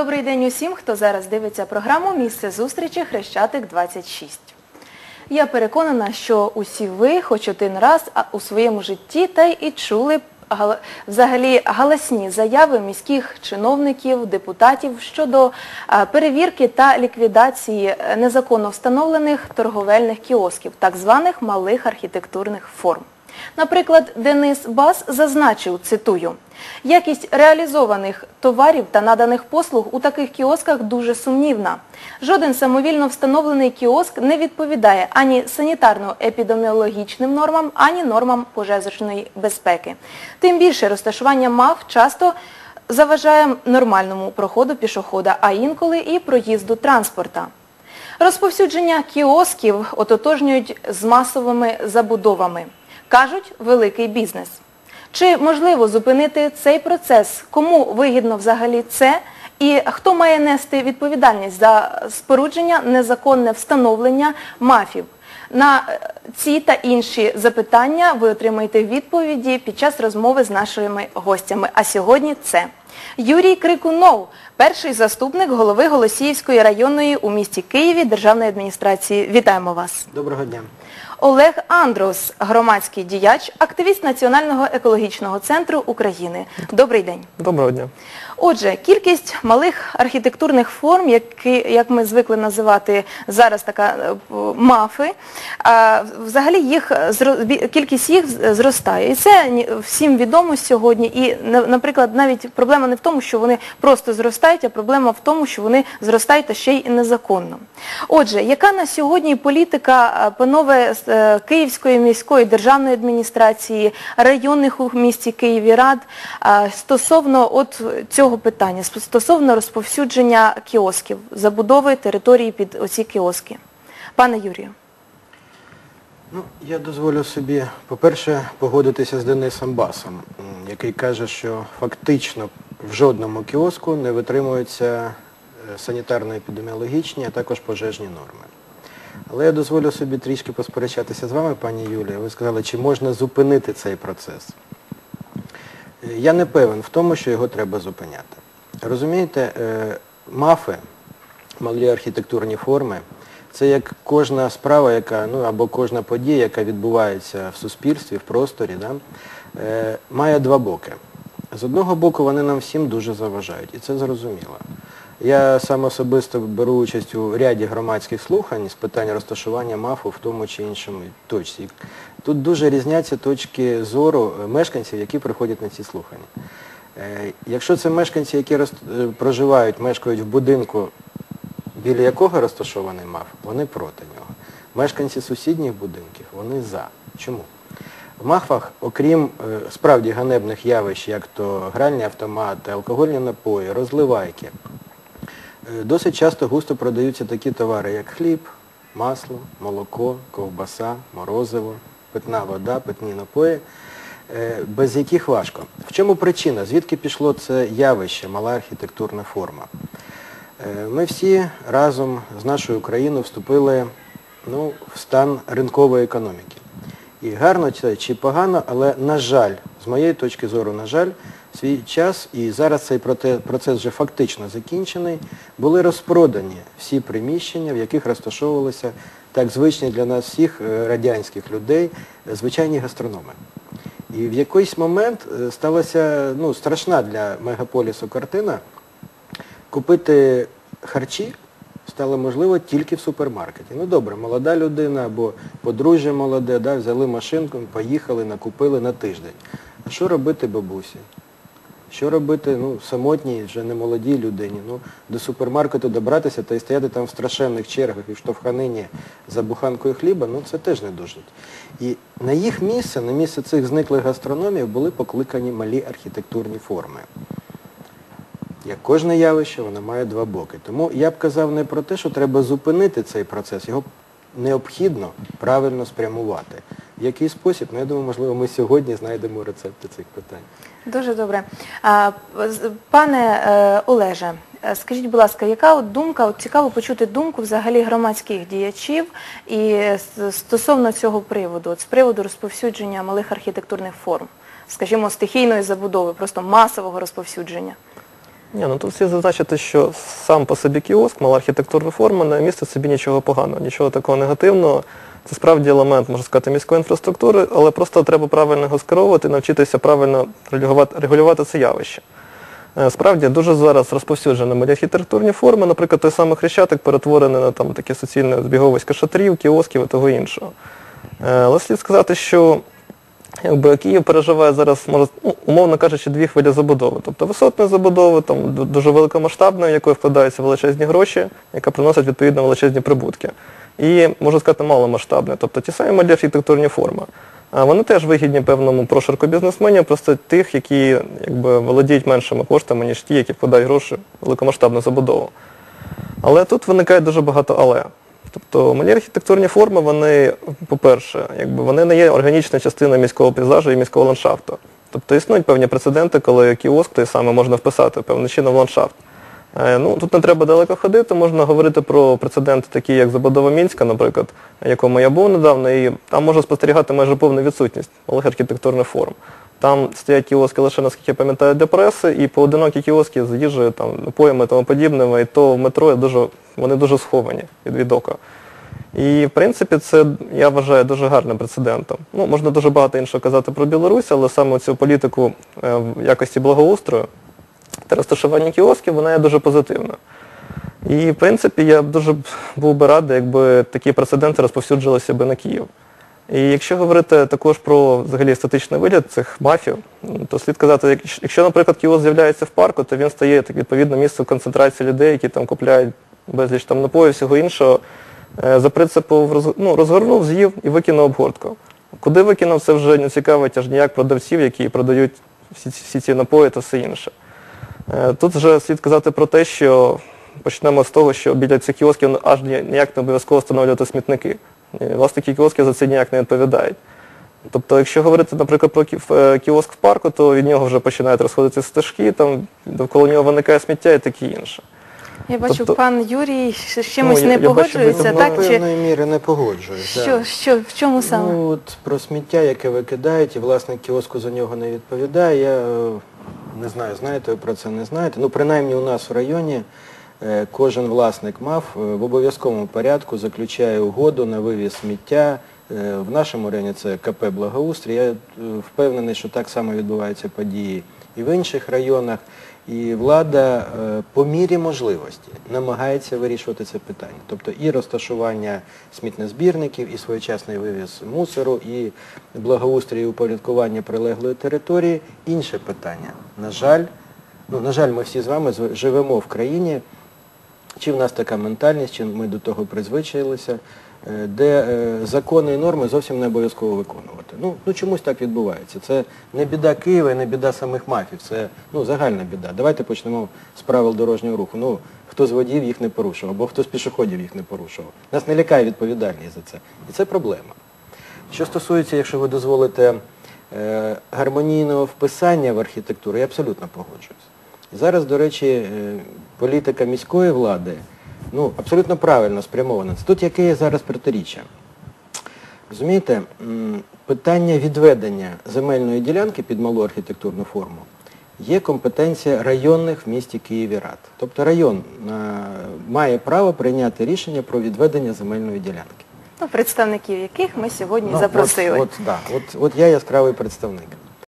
Добрий день усім, хто зараз дивиться програму Місце зустрічі Хрещатик 26. Я переконана, що усі ви хоч один раз у своєму житті та й чули взагалі галасні заяви міських чиновників, депутатів щодо перевірки та ліквідації е, незаконно встановлених торговельних кіосків, так званих малих архітектурних форм. Наприклад, Денис Бас зазначив, цитую, якість реалізованих товарів та наданих послуг у таких кіосках дуже сумнівна. Жоден самовільно встановлений кіоск не відповідає ані санітарно-епідеміологічним нормам, ані нормам пожежної безпеки. Тим більше розташування МАФ часто заважає нормальному проходу пішохода, а інколи і проїзду транспорта. Розповсюдження кіосків ототожнюють з масовими забудовами. Кажуть, великий бізнес. Чи можливо зупинити цей процес? Кому вигідно взагалі це? І хто має нести відповідальність за спорудження, незаконне встановлення мафів? На е, ці та інші запитання ви отримаєте відповіді під час розмови з нашими гостями. А сьогодні це Юрій Крикунов, перший заступник голови Голосіївської районної у місті Києві державної адміністрації. Вітаємо вас. Доброго дня. Олег Андрус, громадський діяч, активіст Національного екологічного центру України. Добрий день. Доброго дня. Отже, кількість малих архітектурних форм, які, як ми звикли називати зараз така е, мафи, взагалі їх кількість їх зростає. І це всім відомо сьогодні. І, наприклад, навіть проблема не в тому, що вони просто зростають, а проблема в тому, що вони зростають та ще й незаконно. Отже, яка на сьогодні політика, е, панове е, Київської міської державної адміністрації, районних у місті Києві рад е, стосовно от цього питання, стосовно розповсюдження кіосків, забудови території під оці кіоски? Пане Юрію. Ну, я дозволю собі, по-перше, погодитися з Денисом Басом, який каже, що фактично в жодному кіоску не витримуються е, санітарно-епідеміологічні, а також пожежні норми. Але я дозволю собі трішки посперечатися з вами, пані Юлія. Ви сказали, чи можна зупинити цей процес. Я не певен в тому, що його треба зупиняти. Розумієте, е, мафи, малі архітектурні форми, це як кожна справа, яка, ну або кожна подія, яка відбувається в суспільстві, в просторі, да, е, має два боки. З одного боку, вони нам всім дуже заважають, і це зрозуміло. Я сам особисто беру участь у ряді громадських слухань з питань розташування МАФу в тому чи іншому точці. Тут дуже різняться точки зору мешканців, які приходять на ці слухання. Е, Якщо це мешканці, які е, проживають, мешкають в будинку, біля якого розташований МАФ, вони проти нього. Мешканці сусідніх будинків, вони за. Чому? В МАФах, окрім е, справді ганебних явищ, як то гральні автомати, алкогольні напої, розливайки, досить часто густо продаються такі товари, як хліб, масло, молоко, ковбаса, морозиво, питна вода, питні напої, е, без яких важко. В чому причина? Звідки пішло це явище, мала архітектурна форма? Е, Ми всі разом з нашою країною вступили ну, в стан ринкової економіки. І гарно це чи погано, але, на жаль, з моєї точки зору, на жаль, свій час, і зараз цей процес вже фактично закінчений, були розпродані всі приміщення, в яких розташовувалися так звичні для нас всіх е, радянських людей е, звичайні гастрономи. І в якийсь момент е, сталася ну, страшна для мегаполісу картина, купити харчі стало можливо тільки в супермаркеті. Ну добре, молода людина або подружжя молоде, да, взяли машинку, поїхали, накупили на тиждень. А що робити бабусі? Що робити ну, самотній, вже не молодій людині? Ну, до супермаркету добратися та й стояти там в страшенних чергах і в штовханині за буханкою хліба, ну це теж не дожить. І на їх місце, на місце цих зниклих гастрономів були покликані малі архітектурні форми. Як кожне явище, воно має два боки. Тому я б казав не про те, що треба зупинити цей процес, його необхідно правильно спрямувати. Який спосіб? Ну, я думаю, можливо, ми сьогодні знайдемо рецепти цих питань. Дуже добре. Пане е, Олеже, е, скажіть, будь ласка, яка от думка, от цікаво почути думку взагалі громадських діячів і стосовно цього приводу, от з приводу розповсюдження малих архітектурних форм, скажімо, стихійної забудови, просто масового розповсюдження? Ні, ну тут слід зазначити, що сам по собі кіоск, мала архітектурна форма, не містить собі нічого поганого, нічого такого негативного. Це справді елемент, можна сказати, міської інфраструктури, але просто треба правильно його скеровувати, навчитися правильно регулювати, це явище. Е, Справді дуже зараз розповсюджені малі архітектурні форми, наприклад, той самий Хрещатик перетворений на там таке суцільне збіговисько шатрів, кіосків і того іншого. Е, Але слід сказати, що якби Київ переживає зараз, може, ну, умовно кажучи, дві хвилі забудови. Тобто висотної забудови, там дуже в якої вкладаються величезні гроші, яка приносить відповідно величезні прибутки. І, можна сказати, маломасштабної, тобто ті самі малі архітектурні форми. А Вони теж вигідні певному прошарку бізнесменів, просто тих, які якби, володіють меншими коштами, ніж ті, які вкладають гроші в великомасштабну забудову. Але тут виникає дуже багато але. Тобто малі архітектурні форми, вони, по-перше, якби вони не є органічною частиною міського пейзажу і міського ландшафту. Тобто існують певні прецеденти, коли кіоск той самий можна вписати певним чином в ландшафт. Е, Ну, тут не треба далеко ходити, можна говорити про прецеденти, такі як забудова Мінська, наприклад, якому я був недавно, і там можна спостерігати майже повну відсутність малих архітектурних форм. Там стоять кіоски лише, наскільки я пам'ятаю, для преси, і поодинокі кіоски з їжею, там, напоями і тому подібними, і то в метро дуже, вони дуже сховані від, від ока. І, в принципі, це, я вважаю, дуже гарним прецедентом. Ну, можна дуже багато іншого казати про Білорусь, але саме цю політику е, в якості благоустрою та розташування кіосків, вона є дуже позитивна. І, в принципі, я дуже був би радий, якби такі прецеденти розповсюджилися би на Київ. І якщо говорити також про взагалі естетичний вигляд цих мафів, то слід казати, якщо, наприклад, кіоск з'являється в парку, то він стає так, відповідно місцем концентрації людей, які там купляють безліч там напоїв, всього іншого. Е, За принципом ну, розгорнув, з'їв і викинув обгортку. Куди викинув, це вже не цікавить аж ніяк продавців, які продають всі, всі ці напої та все інше. Е, Тут вже слід казати про те, що почнемо з того, що біля цих кіосків аж ніяк не обов'язково встановлювати смітники. І Власники кіосків за це ніяк не відповідають. Тобто, якщо говорити, наприклад, про е, кіоск в парку, то від нього вже починають розходитися стежки, там довкола нього виникає сміття і таке інше. Я бачу, Тобто- пан Юрій з чимось я- не я бачу, погоджується, там так? До Чи певної міри не погоджуюсь. що, що, в чому саме? Ну, от про сміття, яке викидають, і власник кіоску за нього не відповідає. Я е, не знаю, знаєте ви про це, не знаєте. Ну, принаймні у нас в районі е, кожен власник мав е, в обов'язковому порядку заключає угоду на вивіз сміття. Е, В нашому районі це КП Благоустрій. Я е, впевнений, що так само відбуваються події і в інших районах. І влада е, по мірі можливості намагається вирішувати це питання. Тобто і розташування смітнозбірників, і своєчасний вивіз мусору, і благоустрій і упорядкування прилеглої території. Інше питання. На жаль, ну, на жаль, ми всі з вами живемо в країні, чи в нас така ментальність, чи ми до того призвичаїлися, е, де е, закони і норми зовсім не обов'язково виконувати. Ну, ну чомусь так відбувається. Це не біда Києва і не біда самих мафів, це ну, загальна біда. Давайте почнемо з правил дорожнього руху. Ну, хто з водіїв їх не порушував, або хто з пішоходів їх не порушував. Нас не лякає відповідальність за це. І це проблема. Що стосується, якщо ви дозволите, е, гармонійного вписання в архітектуру, я абсолютно погоджуюсь. Зараз, до речі, е, політика міської влади ну, абсолютно правильно спрямована. Це тут яке є зараз протиріччя. Розумієте, питання відведення земельної ділянки під малу архітектурну форму є компетенція районних в місті Києві рад. Тобто район е, має право прийняти рішення про відведення земельної ділянки. Ну, представників яких ми сьогодні Ну, запросили. От, от, да, от, от я яскравий представник.